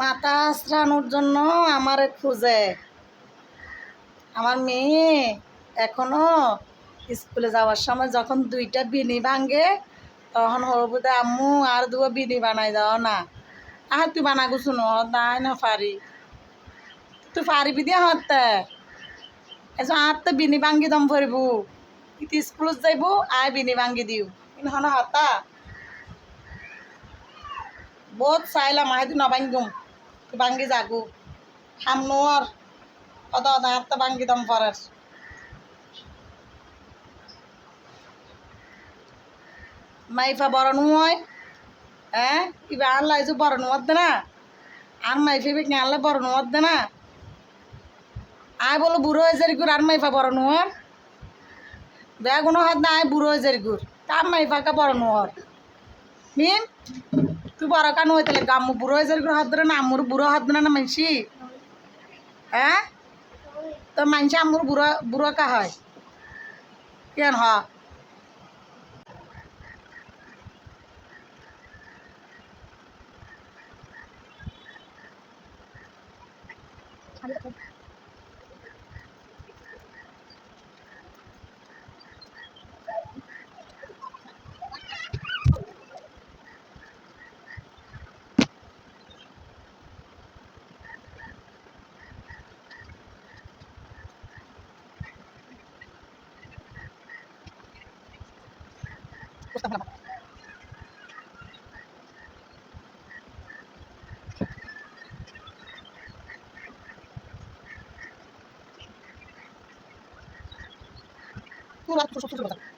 মাথা আশ্রানোর জন্য আমারে খুঁজে। আমার মেয়ে এখনও স্কুলে যাওয়ার সময় যখন দুইটা বিনি ভাঙ্গে তখন হরবুদে আম্মু, আর দুটো বিনি বানাই দাও না। আহ, তুই বানাগু শুনো নাই না পারি তুই পারিবি দিয়া হতে এসব আর তো বিনি ভাঙ্গি দম ভরিবু। ইতি স্কুলত যাইব, আয় বিনি ভাঙ্গি দিও কিন্তু হন হতা? বহুত চাইলাম, আহে তুই নভাঙ্গুম তুই ভাঙ্গি যাগু। হাম নোয়ার অদ অদ আর তো ভাঙ্গি দম পরের। মাইফা বড় নুয় হ্যাঁ। ইবা আনলা যে বড় নুয়ার দে না। আর মাইফে বেকে আনলে বড় নুয়ার দে না। আয় বলো বুড়ো হয়ে যারি গুড়, আর মাইফা বড় নুয়ার বেগুনো হাত না আয় বুড়ো হয়ে যারি গুড়। তার মাইফাকে বড় নুয়ার মিম? তুই বড় কান হয়ে তাহলে? গাম্মু বুড়ো হয়ে যারি হাত ধরে না? আম্মুর বুড়ো হাত ধরে না মানসি হ্যাঁ? তো মানসি আম্মুর বুড়ো বুড়ো কা হয়? কেন হয় পুরো ছোট ほらほら。ほら、ちょちょちょちょ。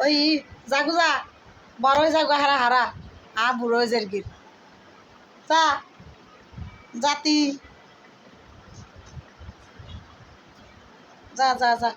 ওই জাগু যা বড় জাগু, হারা হারা। আ বুড়ো জেরগির যা জাতি যা যা যা।